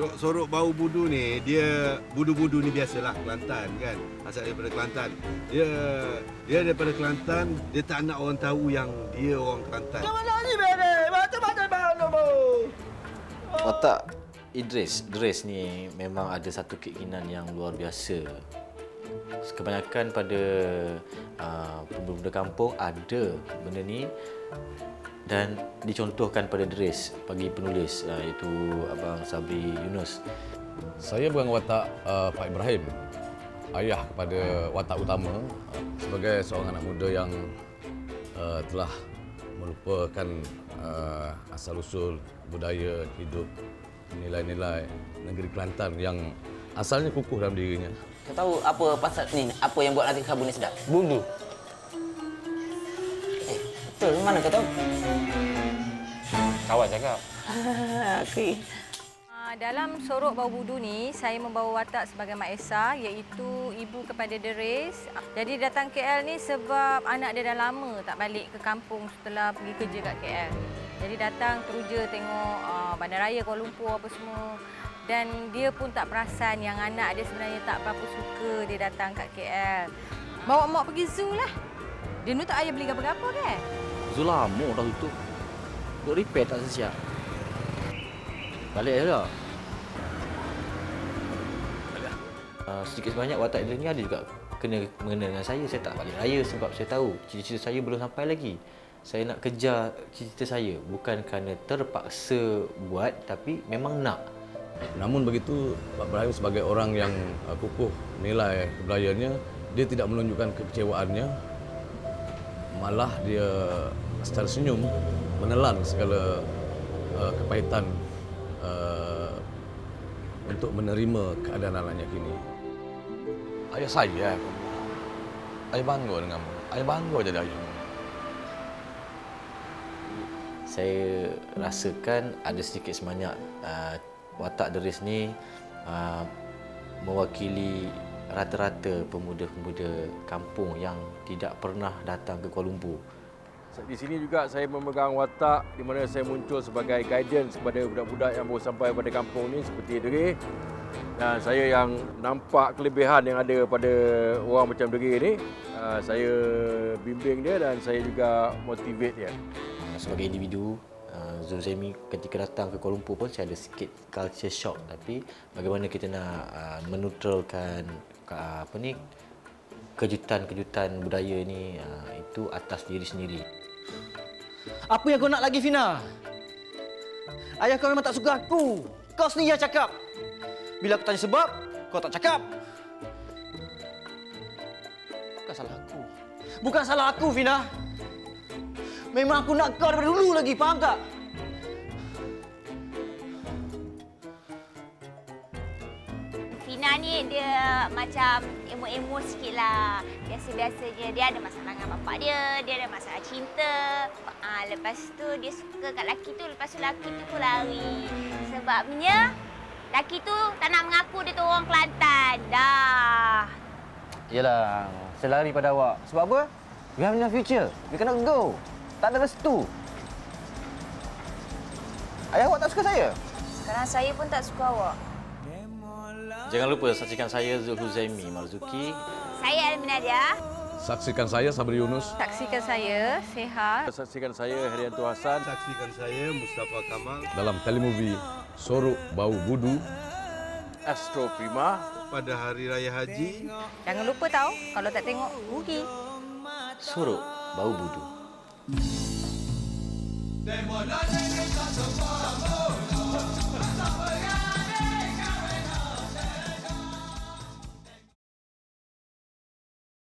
Sorok, sorok bau budu ni, dia budu-budu ni biasalah Kelantan kan. Asal daripada Kelantan. Dia dia daripada Kelantan, dia tak nak orang tahu yang dia orang Kelantan. Watak Idris, Idris ni memang ada satu keinginan yang luar biasa. Kebanyakan pada uh, pemuda kampung ada benda ni dan dicontohkan pada Idris bagi penulis uh, iaitu Abang Sabri Yunus. Saya bukan watak uh, Pak Ibrahim, ayah kepada watak utama uh, sebagai seorang anak muda yang uh, telah melupakan uh, asal-usul budaya hidup, nilai-nilai negeri Kelantan yang asalnya kukuh dalam dirinya. Kau tahu apa pasal ni? Apa yang buat nasi kerabu ni sedap? Bulu. Eh, betul mana kau tahu? Kawan cakap. Okey. Ah, Dalam Sorok Bau Budu ni, saya membawa watak sebagai Mak Esa iaitu ibu kepada Deris. Jadi datang KL ni sebab anak dia dah lama tak balik ke kampung setelah pergi kerja kat KL. Jadi datang teruja tengok uh, bandaraya Kuala Lumpur apa semua. Dan dia pun tak perasan yang anak dia sebenarnya tak berapa suka dia datang kat KL. Bawa mak pergi zoo lah. Dia ni tak payah beli apa-apa kan? Zul lama dah tutup. Duk repair tak sesiap. Balik dah. Uh, sedikit sebanyak watak dia ni ada juga kena mengena dengan saya. Saya tak balik raya sebab saya tahu cita-cita saya belum sampai lagi. Saya nak kejar cita-cita saya bukan kerana terpaksa buat tapi memang nak. Namun begitu, Pak Ibrahim sebagai orang yang uh, kukuh nilai kebudayaannya, dia tidak menunjukkan kekecewaannya. Malah dia secara senyum menelan segala uh, kepahitan uh, untuk menerima keadaan anaknya kini. Ayah saya, ayah bangga denganmu. Ayah bangga jadi ayah. Saya rasakan ada sedikit sebanyak uh, watak Deris ni uh, mewakili rata-rata pemuda-pemuda kampung yang tidak pernah datang ke Kuala Lumpur. Di sini juga saya memegang watak di mana saya muncul sebagai guidance kepada budak-budak yang baru sampai pada kampung ni seperti Dere. Dan saya yang nampak kelebihan yang ada pada orang macam Dere ni, uh, saya bimbing dia dan saya juga motivate dia. Sebagai individu, uh, Zul Zaimi ketika datang ke Kuala Lumpur pun saya ada sikit culture shock tapi bagaimana kita nak uh, menutralkan uh, apa ni kejutan-kejutan budaya ni uh, itu atas diri sendiri. Apa yang kau nak lagi, Fina? Ayah kau memang tak suka aku. Kau sendiri yang cakap. Bila aku tanya sebab, kau tak cakap. Bukan salah aku. Bukan salah aku, Fina. Memang aku nak kau daripada dulu lagi, faham tak? Fina ni dia macam emo-emo sikit lah. Biasa-biasanya dia ada masalah dengan bapak dia, dia ada masalah cinta. Ah, lepas tu dia suka kat lelaki tu, lepas tu lelaki tu pun lari. Sebabnya lelaki tu tak nak mengaku dia tu orang Kelantan. Dah. Yelah, saya lari pada awak. Sebab apa? We have no future. We cannot go. Tak ada restu. Ayah awak tak suka saya? Sekarang saya pun tak suka awak. Jangan lupa saksikan saya Zul Huzaimi Marzuki Saya Almin Nadia. Saksikan saya Sabri Yunus Saksikan saya, Sehat. Saksikan saya Herianto Hassan. Saksikan saya Mustafa Kamal dalam telemovie Sorok Bau Budu Astro Prima. pada Hari Raya Haji. Jangan lupa tahu kalau tak tengok rugi. Sorok Bau Budu. Demolale que está